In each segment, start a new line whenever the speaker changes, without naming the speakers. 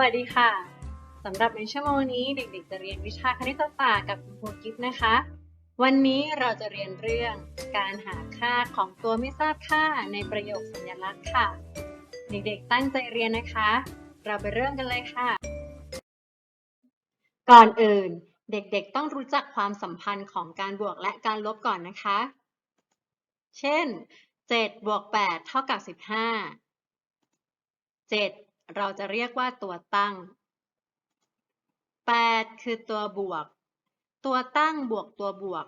วัสดีค่ะสำหรับในชั่วโมงนี้เด็ก ๆ จะเรียนวิชาคณิตศาสตร์กับคุณครูกิฟนะคะ วันนี้เราจะเรียนเรื่องการหาค่าของตัวไม่ทราบค่าในประโยคสัญลักษณ์ค่ะ เด็กๆตั้งใจเรียนนะคะ เราไปเริ่มกันเลยค่ะ ก่อนอื่น เด็กๆต้องรู้จักความสัมพันธ์ของการบวกและการลบก่อนนะคะ เช่น7บวก8เท่ากับ15 7 เราจะเรียกว่าตัวตั้ง 8 คือตัวบวก ตัวตั้งบวกตัวบวก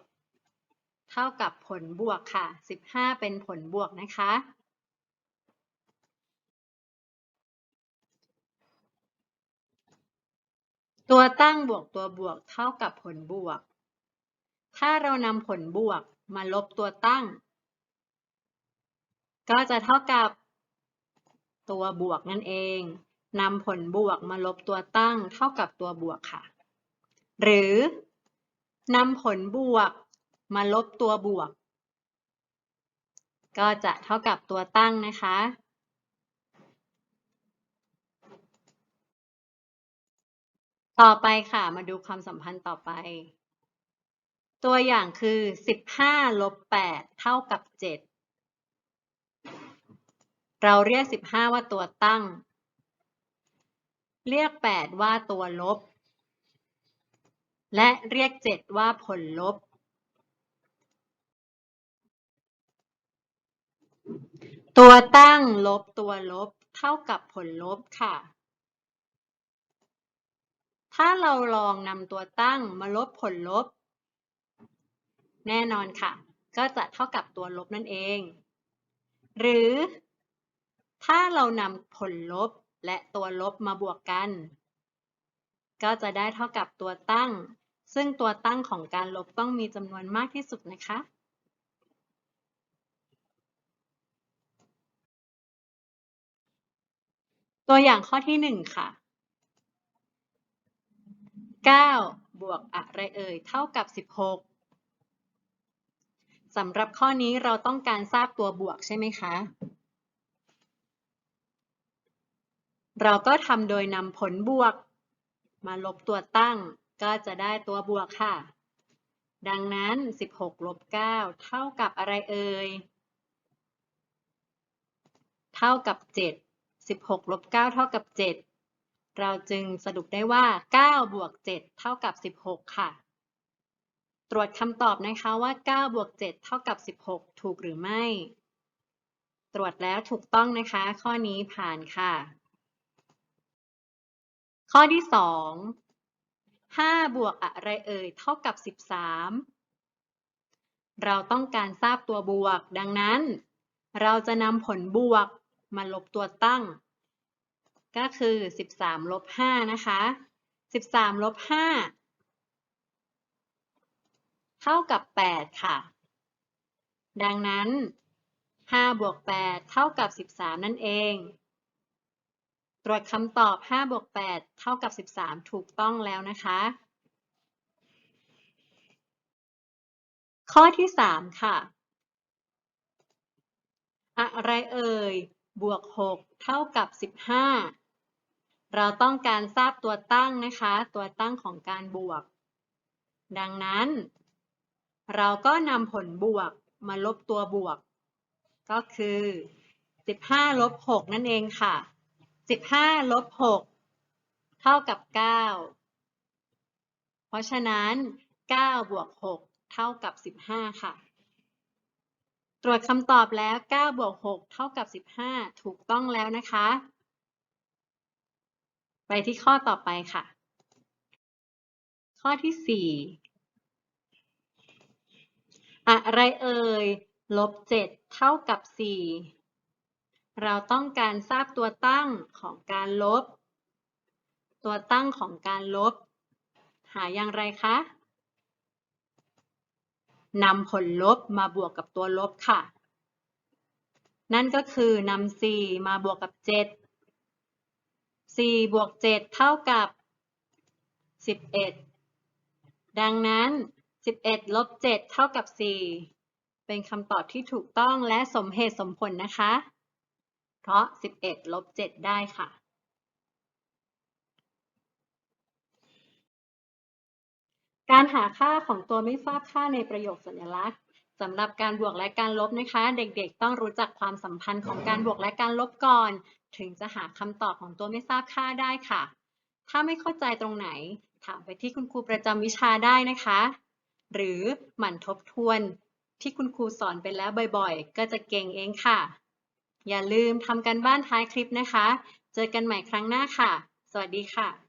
เท่ากับผลบวกค่ะ 15 เป็นผลบวกนะคะ ตัวตั้งบวกตัวบวกเท่ากับผลบวก ถ้าเรานำผลบวกมาลบตัวตั้ง ก็จะเท่ากับ ตัวบวกนั่นเองนำผลบวกมาลบตัวตั้งเท่ากับตัวบวกค่ะ หรือนำผลบวกมาลบตัวบวก ก็จะเท่ากับตัวตั้งนะคะ ต่อไปค่ะมาดูความสัมพันธ์ต่อไป ตัวอย่างคือ 15ลบ8เท่ากับ 7 เราเรียก 15 ว่าตัวตั้ง เรียก 8 ว่าตัวลบ และเรียก 7 ว่าผลลบ ตัวตั้งลบตัวลบ เท่ากับผลลบค่ะ ถ้าเราลองนำตัวตั้งมาลบผลลบ แน่นอนค่ะ ก็จะเท่ากับตัวลบนั่นเอง หรือ ถ้าเรานำผลลบและตัวลบมาบวกกัน ก็จะได้เท่ากับตัวตั้ง ซึ่งตัวตั้งของการลบต้องมีจำนวนมากที่สุดนะคะ ตัวอย่างข้อที่ 1 ค่ะ 9 บวกอะไรเอ่ยเท่ากับ 16สำหรับข้อนี้เราต้องการทราบตัวบวกใช่ไหมคะ เราก็ทำโดยนำผลบวก มาลบตัวตั้ง ก็จะได้ตัวบวกค่ะ ดังนั้น 16 ลบ 9 เท่ากับอะไรเอ่ย เท่ากับ 7 16 ลบ 9 เท่ากับ 7 เราจึงสรุปได้ว่า 9 บวก 7 เท่ากับ 16 ค่ะ ตรวจคำตอบนะคะว่า 9 บวก 7 เท่ากับ 16 ถูกหรือไม่ ตรวจแล้วถูกต้องนะคะ ข้อนี้ผ่านค่ะ ข้อที่ 2 5 บวกอะไรเอ่ย เท่ากับ 13 เราต้องการทราบตัวบวก ดังนั้น เราจะนำผลบวกมาลบตัวตั้ง ก็คือ 13ลบ5นะคะ 13ลบ5เท่ากับ 8 ค่ะ ดังนั้น 5 บวก 8 เท่ากับ 13 นั่นเอง ตรวจคำตอบ 5 บวก 8 เท่ากับ 13 ถูกต้องแล้วนะคะ ข้อที่ 3 ค่ะ อะไรเอ่ย บวก 6 เท่ากับ 15 เราต้องการทราบตัวตั้งนะคะ ตัวตั้งของการบวก ดังนั้น เราก็นำผลบวกมาลบตัวบวก ก็คือ 15 ลบ 6 นั่นเองค่ะ 15ลบ6เท่ากับ9เพราะฉะนั้น9บวก6เท่ากับ15ค่ะ ตรวจคำตอบแล้ว9บวก6เท่ากับ15ถูกต้องแล้วนะคะ ไปที่ข้อต่อไปค่ะ ข้อที่4อะไรเอ่ยลบ7เท่ากับ4 เราต้องการทราบตัวตั้งของการลบ ตัวตั้งของการลบ หาอย่างไรคะนำผลลบมาบวกกับตัวลบค่ะ นั่นก็คือนำ4มาบวกกับ 7 4 บวก 7 เท่ากับ 11 ดังนั้น 11 ลบ 7 เท่ากับ 4 เป็นคำตอบที่ถูกต้องและสมเหตุสมผลนะคะ เพราะ 11 ลบ 7 ได้ค่ะ การหาค่าของตัวไม่ทราบค่าในประโยคสัญลักษณ์สำหรับการบวกและการลบนะคะ เด็กๆ ต้องรู้จักความสัมพันธ์ของการบวกและการลบก่อน ถึงจะหาคำตอบของตัวไม่ทราบค่าได้ค่ะ ถ้าไม่เข้าใจตรงไหน ถามไปที่คุณครูประจำวิชาได้นะคะ หรือหมั่นทบทวนที่คุณครูสอนไปแล้วบ่อยๆ ก็จะเก่งเองค่ะ อย่าลืมทำการบ้านท้ายคลิปนะคะ เจอกันใหม่ครั้งหน้าค่ะ สวัสดีค่ะ